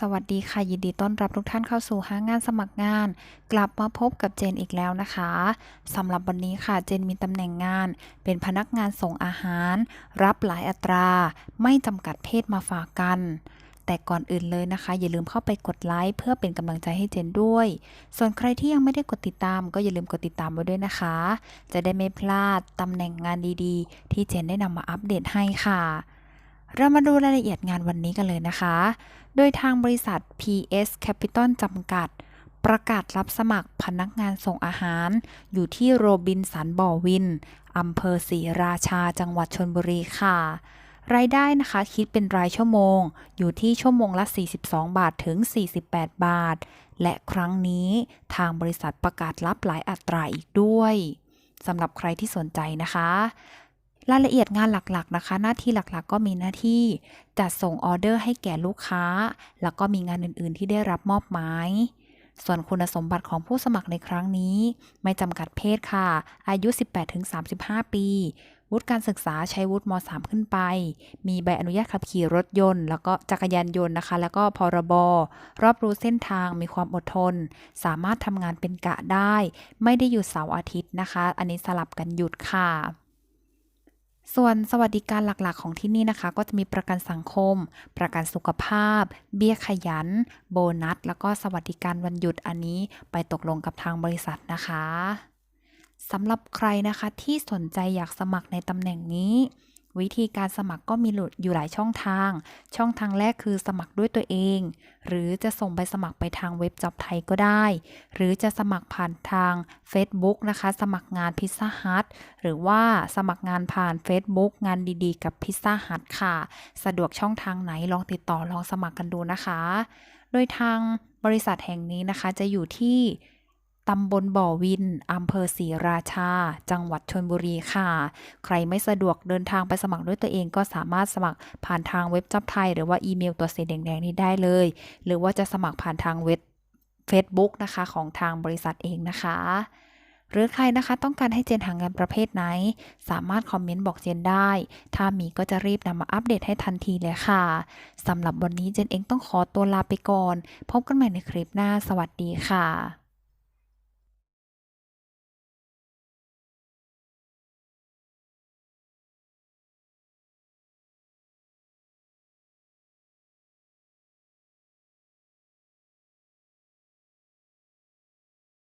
สวัสดีค่ะ ยินดีต้อนรับทุกท่านเข้าสู่ห้างงานสมัครงาน กลับมาพบกับเจนอีกแล้วนะคะสำหรับวันนี้ค่ะเจนมีตำแหน่งงาน เป็นพนักงานส่งอาหาร รับหลายอัตรา ไม่จำกัดเพศมาฝากกัน แต่ก่อนอื่นเลยนะคะ อย่าลืมเข้าไปกดไลค์เพื่อเป็นกำลังใจให้เจนด้วย ส่วนใครที่ยังไม่ได้กดติดตาม ก็อย่าลืมกดติดตามไว้ด้วยนะคะ จะได้ไม่พลาดตำแหน่งงานดีๆ ที่เจนได้นำมาอัปเดตให้ค่ะ เรามาดูรายละเอียดงานวันนี้กันเลยนะคะ โดยทางบริษัท PS Capital จำกัด ประกาศรับสมัครพนักงานส่งอาหาร อยู่ที่โรบินสันบ่อวินอำเภอศรีราชา จังหวัดชนบุรีค่ะ รายได้นะคะคิดเป็นรายชั่วโมง อยู่ที่ชั่วโมงละ 42 บาทถึง 48 บาท และครั้งนี้ทางบริษัทประกาศรับหลายอัตราอีกด้วยสำหรับใครที่สนใจนะคะ รายละเอียดงานหลักๆนะคะ หน้าที่หลักๆ ก็มีหน้าที่จัดส่งออเดอร์ให้แก่ลูกค้า แล้วก็มีงานอื่นๆ ที่ได้รับมอบหมายส่วนคุณสมบัติของผู้สมัครในครั้งนี้ ไม่จำกัดเพศค่ะ อายุ 18-35 ปี วุฒิการศึกษาใช้วุฒิม .3 ขึ้นไป มีใบอนุญาตขับขี่รถยนต์ แล้วก็จักรยานยนต์นะคะ แล้วก็พรบ รอบรู้เส้นทาง มีความอดทน สามารถทำงานเป็นกะได้ ไม่ได้หยุดเสาร์อาทิตย์นะคะ อันนี้สลับกันหยุดค่ะ ส่วนสวัสดิการหลักๆ ของที่นี่นะคะ ก็จะมีประกันสังคม ประกันสุขภาพ เบี้ยขยัน โบนัส แล้วก็สวัสดิการวันหยุดอันนี้ไปตกลงกับทางบริษัทนะคะสำหรับใครนะคะที่สนใจอยากสมัครในตำแหน่งนี้ วิธีการสมัครก็มีอยู่หลายช่องทาง ช่องทางแรกคือสมัครด้วยตัวเอง หรือจะส่งใบสมัครไปทางเว็บจ็อบไทยก็ได้ หรือจะสมัครผ่านทาง Facebook นะคะ สมัครงานพิซซ่าฮัทหรือว่าสมัครงานผ่าน Facebook งานดีๆ กับพิซซ่าฮัทค่ะ สะดวกช่องทางไหนลองติดต่อลองสมัครกันดูนะคะ โดยทางบริษัทแห่งนี้นะคะจะอยู่ที่ ตำบลบ่อวิน อำเภอศรีราชา จังหวัดชนบุรีค่ะ ใครไม่สะดวกเดินทางไปสมัครด้วยตัวเองก็สามารถสมัครผ่านทางเว็บจ็อบไทย หรือว่าอีเมลตัวสีแดงๆนี้ได้เลย หรือว่าจะสมัครผ่านทางเว็บ Facebook นะคะของทางบริษัทเองนะคะ หรือใครนะคะต้องการให้เจนหางานประเภทไหน สามารถคอมเมนต์บอกเจนได้ ถ้ามีก็จะรีบนำมาอัปเดตให้ทันทีเลยค่ะสำหรับวันนี้เจนเองต้องขอตัวลาไปก่อน พบกันใหม่ในคลิปหน้า สวัสดีค่ะ